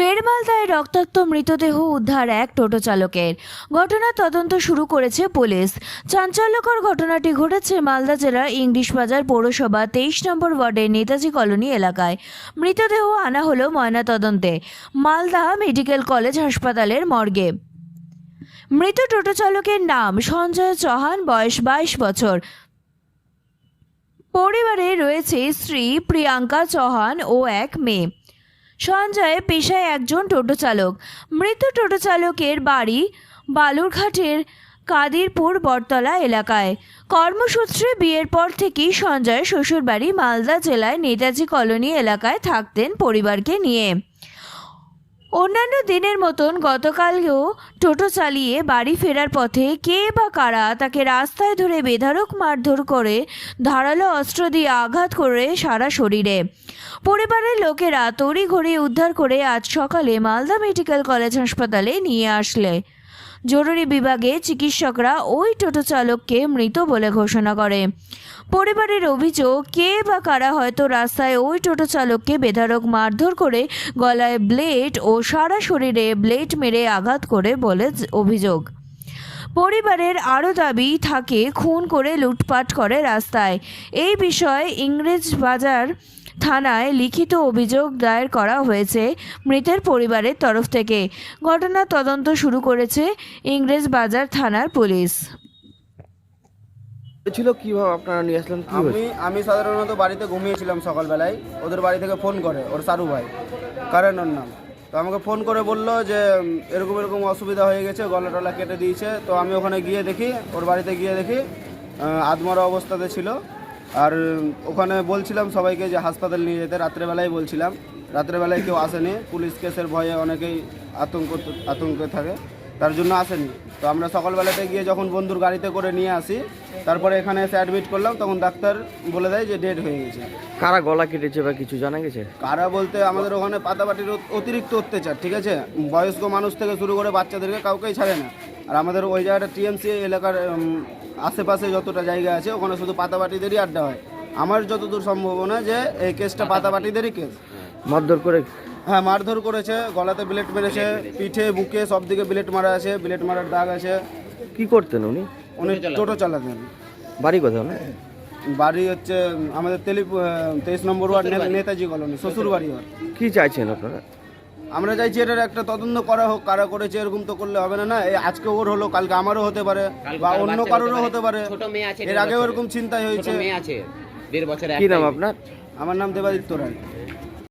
ফের মালদায় রক্তাক্ত মৃতদেহ উদ্ধার এক টোটো চালকের। ঘটনার তদন্ত শুরু করেছে পুলিশ। চাঞ্চল্যকর ঘটনাটি ঘটেছে মালদা জেলার ইংলিশ বাজার পৌরসভা তেইশ নম্বর ওয়ার্ডের নেতাজি কলোনি এলাকায়। মৃতদেহ আনা হলো ময়নাতদন্তে। মালদা মেডিকেল কলেজ হাসপাতালের মর্গে। মৃত টোটো চালকের নাম সঞ্জয় চৌহান, বয়স বাইশ বছর। পরিবারে রয়েছে স্ত্রী প্রিয়াঙ্কা চৌহান ও এক মেয়ে। সঞ্জয় পেশায় একজন টোটো চালক। মৃত টোটো চালকের বাড়ি বালুরঘাটের কাদিরপুর বটতলা এলাকায়। কর্মসূত্রে বিয়ের পর থেকেই সঞ্জয় শ্বশুরবাড়ি মালদা জেলায় নেতাজি কলোনি এলাকায় থাকতেন পরিবারকে নিয়ে। অন্যান্য দিনের মতন গতকালও টোটো চালিয়ে বাড়ি ফেরার পথে কে বা কারা তাকে রাস্তায় ধরে বেধারক মারধর করে ধারালো অস্ত্র দিয়ে আঘাত করে সারা শরীরে। পরিবারের লোকেরা তড়িঘড়ি উদ্ধার করে আজ সকালে মালদা মেডিকেল কলেজ হাসপাতালে নিয়ে আসলে। জরুরি বিভাগে চিকিৎসকরা ওই টোটো চালককে মৃত বলে ঘোষণা করে। পরিবারের অভিযোগ, কে বা কারা হয়তো রাস্তায় ওই টোটো চালককে বেধারক মারধর করে গলায় ব্লেড ও সারা শরীরে ব্লেড মেরে আঘাত করে বলে অভিযোগ। পরিবারের আরও দাবি থাকে খুন করে লুটপাট করে রাস্তায়। এই বিষয়ে ইংরেজ বাজার থানায় লিখিত অভিযোগ দায়ের করা হয়েছে মৃতের পরিবারের তরফ থেকে। ঘটনার তদন্ত শুরু করেছে ইংরেজ বাজার থানার পুলিশ। ছিল কীভাবে আপনারা নিয়ে আসলেন? কি আমি আমি সাধারণত বাড়িতে ঘুমিয়েছিলাম সকালবেলায় ওদের বাড়ি থেকে ফোন করে ওর সারু ভাই। কারণ ওর নাম। তো আমাকে ফোন করে বলল যে এরকম এরকম অসুবিধা হয়ে গেছে গলা টলা কেটে দিয়েছে। তো আমি ওখানে গিয়ে দেখি, ওর বাড়িতে গিয়ে দেখি আদমরা অবস্থাতে ছিল। আর ওখানে বলছিলাম সবাইকে যে হাসপাতাল নিয়ে যেতে। রাত্রেবেলায় বলছিলাম। রাত্রেবেলায় কেউ আসেনি। পুলিশ কেসের ভয়ে অনেকেই আতঙ্ক, আতঙ্কে থাকে। তার জন্য আসেনি তো আমরা সকালবেলাতে গিয়ে যখন বন্ধুর গাড়িতে করে নিয়ে আসি তারপরে এখানে এসে অ্যাডমিট করলাম তখন ডাক্তার বলে দেয় যে ডেড হয়ে গেছে। কারা গলা কেটেছে বা কিছু জানা গেছে? কারা বলতে আমাদের ওখানে পাতাবাটির অতিরিক্ত অত্যাচার ঠিক আছে? বয়স্ক মানুষ থেকে শুরু করে বাচ্চাদেরকে কাউকেই ছাড়ে না। আর আমাদের ওই জায়গাটা টিএমসি এলাকার আশেপাশে যতটা জায়গা আছে ওখানে শুধু পাতাবাটিদেরই আড্ডা হয়। আমার যতদূর সম্ভাবনা যে এই কেসটা পাতাবাটিদেরই কেস মারধর করে হ্যাঁ মারধর করেছে গলাতে ব্লেড মেরেছে পিঠে বুকে সব দিকে ব্লেড মারা আছে ব্লেড মারার দাগ আছে। কি করতেন উনি? উনি টোটো চালাতেন। বাড়ি কোথাও না বাড়ি হচ্ছে আমাদের তেলি তেইশ নম্বর ওয়ার্ড নেতাজি কলোনি শ্বশুর বাড়ি ওর কি চাইছেন আপনারা? আমরা চাইছি এটার একটা তদন্ত করা হোক কারা করেছে এরকম তো করলে হবে না না এই আজকে ওর হলো কালকে আমারও হতে পারে বা অন্য কারোরও হতে পারে। এর আগেও এরকম চিন্তাই হয়েছে। কি নাম আপনার? আমার নাম দেবাদিত্য রায়।